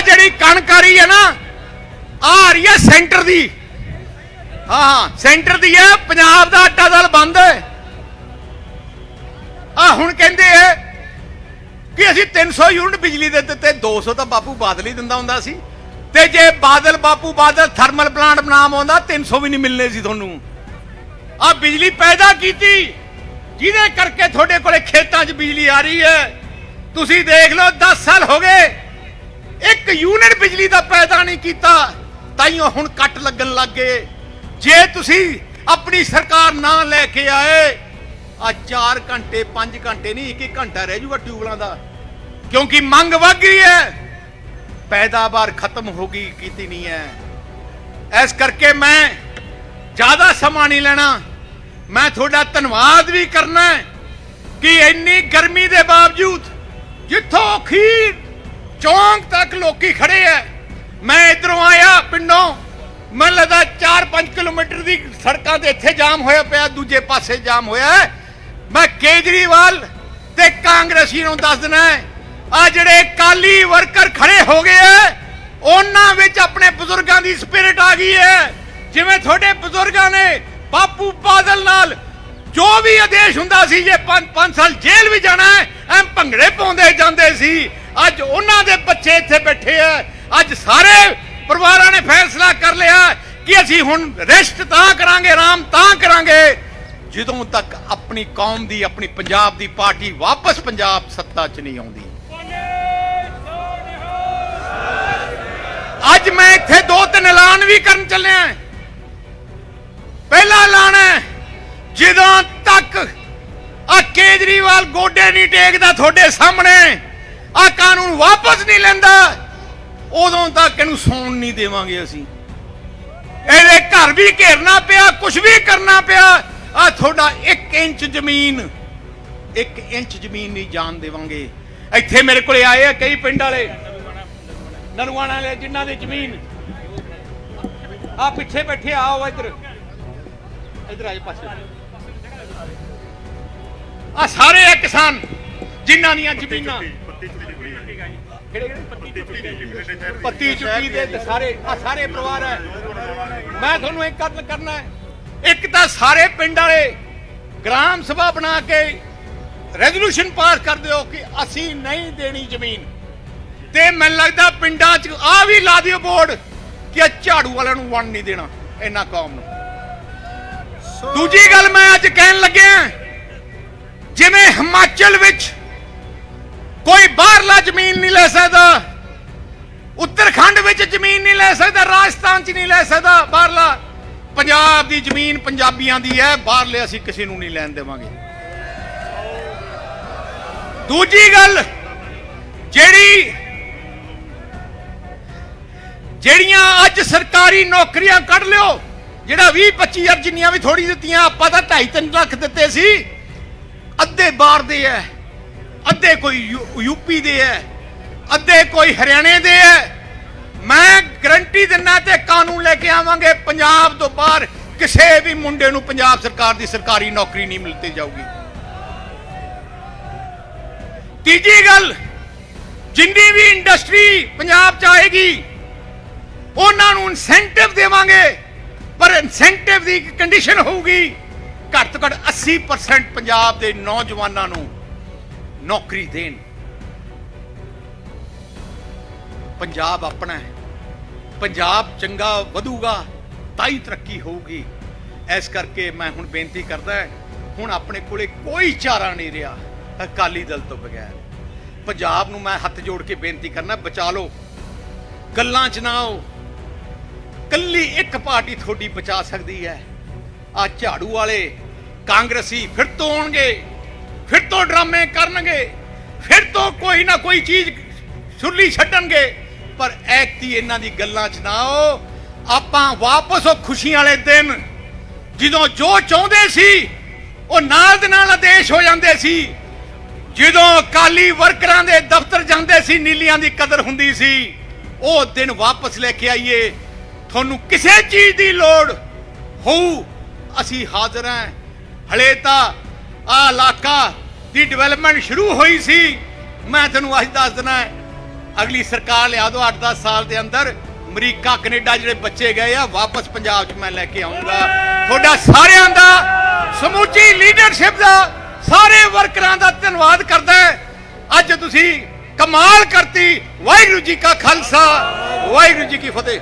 ਆ ਜਿਹੜੀ ਕਣਕਾਰੀ ਹੈ ਨਾ ਆ ਆ ਰਹੀ ਹੈ ਸੈਂਟਰ ਦੀ। ਹਾਂ ਹਾਂ, ਸੈਂਟਰ ਦੀ ਹੈ, ਪੰਜਾਬ ਦਾ ਆਟਾ ਦਲ ਬੰਦ ਹੈ। ਆ ਹੁਣ ਕਹਿੰਦੇ ਹੈ ਕਿ ਅਸੀਂ 300 ਯੂਨਿਟ ਬਿਜਲੀ ਦੇ ਦਿੱਤੇ 200 ਤਾਂ ਬਾਪੂ ਬਾਦਲ ਹੀ ਦਿੰਦਾ ਹੁੰਦਾ ਸੀ। ਤੇ ਜੇ ਬਾਦਲ, ਬਾਪੂ ਬਾਦਲ ਥਰਮਲ ਪਲਾਂਟ ਬਣਾਮ ਆਉਂਦਾ 300 ਵੀ ਨਹੀਂ ਮਿਲਨੇ ਸੀ ਤੁਹਾਨੂੰ। ਆ ਬਿਜਲੀ ਪੈਦਾ ਕੀਤੀ, ਜਿਹਦੇ ਕਰਕੇ ਤੁਹਾਡੇ ਕੋਲੇ ਖੇਤਾਂ 'ਚ ਬਿਜਲੀ ਆ ਰਹੀ ਹੈ। ਤੁਸੀਂ ਦੇਖ ਲਓ 10 ਸਾਲ ਹੋ ਗਏ। ਯੂਨਿਟ ਬਿਜਲੀ ਦਾ ਪੈਦਾ ਨਹੀਂ ਕੀਤਾ, ਤਾਈਓ ਹੁਣ ਕੱਟ ਲੱਗਣ ਲੱਗ ਗਏ। ਜੇ ਤੁਸੀਂ ਆਪਣੀ ਸਰਕਾਰ ਨਾ ਲੈ ਕੇ ਆਏ, ਆ 4 ਘੰਟੇ 5 ਘੰਟੇ ਨਹੀਂ ਇੱਕ ਇੱਕ ਘੰਟਾ ਰਹਿ ਜੂਗਾ ਟਿਊਬਲਾਂ ਦਾ। ਕਿਉਂਕਿ ਮੰਗ ਵੱਧ ਗਈ ਹੈ। ਪੈਦਾਵਾਰ ਖਤਮ ਹੋ ਗਈ, ਕੀਤੀ ਨਹੀਂ ਹੈ। ਇਸ ਕਰਕੇ ਮੈਂ ਜ਼ਿਆਦਾ ਸਮਾਂ ਨਹੀਂ ਲੈਣਾ। ਮੈਂ ਤੁਹਾਡਾ ਧੰਨਵਾਦ ਵੀ ਕਰਨਾ ਕਿ ਇੰਨੀ ਗਰਮੀ ਦੇ ਬਾਵਜੂਦ ਜਿੱਥੋਂ ਖੀਰ ਚੌਂਕ ਤੱਕ ਲੋਕੀ ਖੜੇ ਐ। ਮੈਂ ਇਧਰੋਂ ਆਇਆ ਪਿੰਡੋਂ। ਮੈਨੂੰ ਲੱਗਦਾ 4-5 ਕਿਲੋਮੀਟਰ ਦੀ ਸੜਕਾਂ ਤੇ ਇੱਥੇ ਜਾਮ ਹੋਇਆ ਪਿਆ, ਦੂਜੇ ਪਾਸੇ ਜਾਮ ਹੋਇਆ ਮੈਂ ਕੇਜਰੀਵਾਲ ਤੇ ਕਾਂਗਰਸੀ ਨੂੰ ਦੱਸ ਦਿਨਾ ਆ ਜਿਹੜੇ ਕਾਲੀ ਵਰਕਰ ਖੜੇ ਹੋ ਗਏ ਐ, ਉਹਨਾਂ ਵਿੱਚ ਆਪਣੇ ਬਜ਼ੁਰਗਾਂ ਦੀ ਸਪਿਰਿਟ ਆ ਗਈ ਹੈ ਜਿਵੇਂ ਤੁਹਾਡੇ ਬਜ਼ੁਰਗਾਂ ਨੇ ਬਾਪੂ ਬਾਦਲ ਨਾਲ ਜੋ ਵੀ ਆਦੇਸ਼ ਹੁੰਦਾ ਸੀ, ਜੇ 5 ਸਾਲ ਜੇਲ੍ਹ ਵੀ ਜਾਣਾ ਹੈ ਭੰਗੜੇ ਪਾਉਂਦੇ ਜਾਂਦੇ ਸੀ। ਅੱਜ ਉਹਨਾਂ ਦੇ ਬੱਚੇ ਇੱਥੇ ਬੈਠੇ ਆ। ਅੱਜ ਸਾਰੇ ਪਰਿਵਾਰਾਂ ਨੇ ਫੈਸਲਾ ਕਰ ਲਿਆ ਕਿ ਅਸੀਂ ਹੁਣ ਰੈਸਟ ਤਾਂ ਕਰਾਂਗੇ ਆਰਾਮ ਤਾਂ ਕਰਾਂਗੇ। ਜਦੋਂ ਤੱਕ ਆਪਣੀ ਕੌਮ ਦੀ, ਆਪਣੀ ਪੰਜਾਬ ਦੀ ਪਾਰਟੀ ਵਾਪਸ ਪੰਜਾਬ ਸੱਤਾ 'ਚ ਨਹੀਂ ਆਉਂਦੀ। ਅੱਜ ਮੈਂ ਇੱਥੇ ਦੋ ਤਿੰਨ ਐਲਾਨ ਵੀ ਕਰਨ ਚੱਲਿਆ ਪਹਿਲਾ ਐਲਾਨ ਹੈ, ਜਦੋਂ ਤੱਕ ਆ ਕੇਜਰੀਵਾਲ ਗੋਡੇ ਨਹੀਂ ਟੇਕਦਾ ਤੁਹਾਡੇ ਸਾਹਮਣੇ ਆ ਕਾਨੂੰਨ ਵਾਪਸ ਨਹੀਂ ਲੈਂਦਾ। ਉਦੋਂ ਤੱਕ ਇਹਨੂੰ ਸੌਣ ਨਹੀਂ ਦੇਵਾਂਗੇ ਅਸੀਂ। ਇਹਦੇ ਘਰ ਵੀ ਘੇਰਨਾ ਪਿਆ ਕੁਝ ਵੀ ਕਰਨਾ ਪਿਆ। ਆ ਤੁਹਾਡਾ 1 ਇੰਚ ਜ਼ਮੀਨ 1 ਇੰਚ ਜ਼ਮੀਨ ਨਹੀਂ ਜਾਣ ਦੇਵਾਂਗੇ। ਇੱਥੇ ਮੇਰੇ ਕੋਲੇ ਆਏ ਆ ਕਈ ਪਿੰਡ ਵਾਲੇ। ਨਰਵਾਣਾ ਵਾਲੇ ਜਿਨ੍ਹਾਂ ਦੀ ਜ਼ਮੀਨ। ਆ ਪਿੱਛੇ ਬੈਠੇ ਆਓ ਇੱਧਰ। ਇੱਧਰ ਆ ਜਾ ਪਾਸੇ। ਆ ਸਾਰੇ ਆ ਕਿਸਾਨ ਜਿਨ੍ਹਾਂ ਦੀਆਂ ਜ਼ਮੀਨਾਂ। ਪੱਤੀ ਚੁੱਕੀ ਦੇ ਸਾਰੇ ਆ ਸਾਰੇ ਪਰਿਵਾਰ ਹੈ। ਮੈਂ ਤੁਹਾਨੂੰ ਇੱਕ ਗੱਲ ਕਰਨਾ ਹੈ। ਇੱਕ ਤਾਂ ਸਾਰੇ ਪਿੰਡ ਵਾਲੇ ਗ੍ਰਾਮ ਸਭਾ ਬਣਾ ਕੇ ਰੈਜ਼ੋਲੂਸ਼ਨ ਪਾਸ ਕਰ ਦਿਓ ਕਿ ਅਸੀਂ ਨਹੀਂ ਦੇਣੀ ਜ਼ਮੀਨ। ਤੇ ਮੈਨੂੰ ਲੱਗਦਾ ਪਿੰਡਾਂ 'ਚ ਆ ਵੀ ਲਾ ਦਿਓ ਬੋਰਡ ਕਿ ਝਾੜੂ ਵਾਲਿਆਂ ਨੂੰ ਵੰਡ ਨਹੀਂ ਦੇਣਾ ਇਹਨਾਂ ਕੌਮ ਨੂੰ। ਦੂਜੀ ਗੱਲ ਮੈਂ ਅੱਜ ਕਹਿਣ ਲੱਗਿਆ ਜਿਵੇਂ ਹਿਮਾਚਲ ਵਿੱਚ ਕੋਈ ਬਾਹਰਲਾ ਜ਼ਮੀਨ ਨਹੀਂ ਲੈ ਸਕਦਾ। ਉੱਤਰਖੰਡ ਵਿੱਚ ਜ਼ਮੀਨ ਨਹੀਂ ਲੈ ਸਕਦਾ, ਰਾਜਸਥਾਨ 'ਚ ਨਹੀਂ ਲੈ ਸਕਦਾ। ਬਾਹਰਲਾ ਪੰਜਾਬ ਦੀ ਜ਼ਮੀਨ ਪੰਜਾਬੀਆਂ ਦੀ ਹੈ, ਬਾਹਰਲੇ ਅਸੀਂ ਕਿਸੇ ਨੂੰ ਨਹੀਂ ਲੈਣ ਦੇਵਾਂਗੇ। ਦੂਜੀ ਗੱਲ, ਜਿਹੜੀ ਜਿਹੜੀਆਂ ਅੱਜ ਸਰਕਾਰੀ ਨੌਕਰੀਆਂ ਕੱਢ ਲਿਓ, ਜਿਹੜਾ 20 25 ਹਜ਼ਾਰ ਜਿੰਨੀਆਂ ਵੀ ਥੋੜੀ ਦਿੱਤੀਆਂ, ਆਪਾਂ ਤਾਂ 2.5 ਲੱਖ ਦਿੱਤੇ ਸੀ, ਅੱਧੇ ਬਾਹਰ ਦੇ ਐ ਅੱਧੇ ਕੋਈ ਯੂ- ਯੂਪੀ ਦੇ ਹੈ ਅੱਧੇ ਕੋਈ ਹਰਿਆਣੇ ਦੇ ਹੈ ਮੈਂ ਗਰੰਟੀ ਦਿੰਨਾ ਤੇ ਕਾਨੂੰਨ ਲੈ ਕੇ ਆਵਾਂਗੇ, ਪੰਜਾਬ ਤੋਂ ਬਾਹਰ ਕਿਸੇ ਵੀ ਮੁੰਡੇ ਨੂੰ ਪੰਜਾਬ ਸਰਕਾਰ ਦੀ ਸਰਕਾਰੀ ਨੌਕਰੀ ਨਹੀਂ ਮਿਲਤੀ ਜਾਊਗੀ। ਤੀਜੀ ਗੱਲ, ਜਿੰਨੀ ਵੀ ਇੰਡਸਟਰੀ ਪੰਜਾਬ ਚ ਆਏਗੀ, ਉਹਨਾਂ ਨੂੰ ਇਨਸੈਂਟਿਵ ਦੇਵਾਂਗੇ। ਪਰ ਇਨਸੈਂਟਿਵ ਦੀ ਕੰਡੀਸ਼ਨ ਹੋਊਗੀ, ਘੱਟ ਤੋਂ ਘੱਟ 80% ਪੰਜਾਬ ਦੇ ਨੌਜਵਾਨਾਂ ਨੂੰ ਨੌਕਰੀ ਦੇਣ। ਪੰਜਾਬ ਆਪਣਾ ਹੈ। ਪੰਜਾਬ ਚੰਗਾ ਵਧੂਗਾ, ਤਾਂ ਹੀ ਤਰੱਕੀ ਹੋਊਗੀ। ਇਸ ਕਰਕੇ ਮੈਂ ਹੁਣ ਬੇਨਤੀ ਕਰਦਾ ਹੁਣ ਆਪਣੇ ਕੋਲੇ ਕੋਈ ਚਾਰਾ ਨਹੀਂ ਰਿਹਾ, ਅਕਾਲੀ ਦਲ ਤੋਂ ਬਗੈਰ। ਪੰਜਾਬ ਨੂੰ ਮੈਂ ਹੱਥ ਜੋੜ ਕੇ ਬੇਨਤੀ ਕਰਨਾ, ਬਚਾ ਲਓ। ਗੱਲਾਂ 'ਚ ਨਾ ਆਓ। ਕੱਲੀ ਇੱਕ ਪਾਰਟੀ ਤੁਹਾਡੀ ਬਚਾ ਸਕਦੀ ਹੈ। ਆ ਝਾੜੂ ਵਾਲੇ ਕਾਂਗਰਸੀ ਫਿਰ ਤੋਂ ਆਉਣਗੇ ਫਿਰ ਤੋਂ ਡਰਾਮੇ ਕਰਨਗੇ, ਫਿਰ ਤੋਂ ਕੋਈ ਨਾ ਕੋਈ ਚੀਜ਼ ਸੁਰਲੀ ਛੱਡਣਗੇ। ਪਰ ਐਕਤੀ ਇਹਨਾਂ ਦੀ ਗੱਲਾਂ 'ਚ ਨਾ ਆਓ। ਆਪਾਂ ਵਾਪਸ ਉਹ ਖੁਸ਼ੀਆਂ ਵਾਲੇ ਦਿਨ, ਜਦੋਂ ਜੋ ਚਾਹੁੰਦੇ ਸੀ, ਉਹ ਨਾਲ ਦੇ ਨਾਲ ਆਦੇਸ਼ ਹੋ ਜਾਂਦੇ ਸੀ। ਜਦੋਂ ਅਕਾਲੀ ਵਰਕਰਾਂ ਦੇ ਦਫ਼ਤਰ ਜਾਂਦੇ ਸੀ, ਨੀਲੀਆਂ ਦੀ ਕਦਰ ਹੁੰਦੀ ਸੀ, ਉਹ ਦਿਨ ਵਾਪਸ ਲੈ ਕੇ ਆਈਏ। ਤੁਹਾਨੂੰ ਕਿਸੇ ਚੀਜ਼ ਦੀ ਲੋੜ ਹੋਊ। ਅਸੀਂ ਹਾਜ਼ਰ ਹਾਂ। ਹਲੇ ਤਾਂ ਆ ਇਲਾਕਾ ਦੀ ਡਿਵੈਲਪਮੈਂਟ ਸ਼ੁਰੂ ਹੋਈ ਸੀ। ਮੈਂ ਤੁਹਾਨੂੰ ਅੱਜ ਦੱਸ ਦਿਨਾ ਅਗਲੀ ਸਰਕਾਰ ਲਿਆ ਦੋ 8-10 ਸਾਲ ਦੇ ਅੰਦਰ। ਅਮਰੀਕਾ, ਕੈਨੇਡਾ ਜਿਹੜੇ ਬੱਚੇ ਗਏ ਆ, ਵਾਪਸ ਪੰਜਾਬ 'ਚ ਮੈਂ ਲੈ ਕੇ ਆਉਂਗਾ। ਤੁਹਾਡਾ ਸਾਰਿਆਂ ਦਾ, ਸਮੁੱਚੀ ਲੀਡਰਸ਼ਿਪ ਦਾ, ਸਾਰੇ ਵਰਕਰਾਂ ਦਾ ਧੰਨਵਾਦ ਕਰਦਾ ਅੱਜ ਤੁਸੀਂ ਕਮਾਲ ਕਰਤੀ। ਵਾਹਿਗੁਰੂ ਜੀ ਕਾ ਖਾਲਸਾ, ਵਾਹਿਗੁਰੂ ਜੀ ਕੀ ਫਤਿਹ।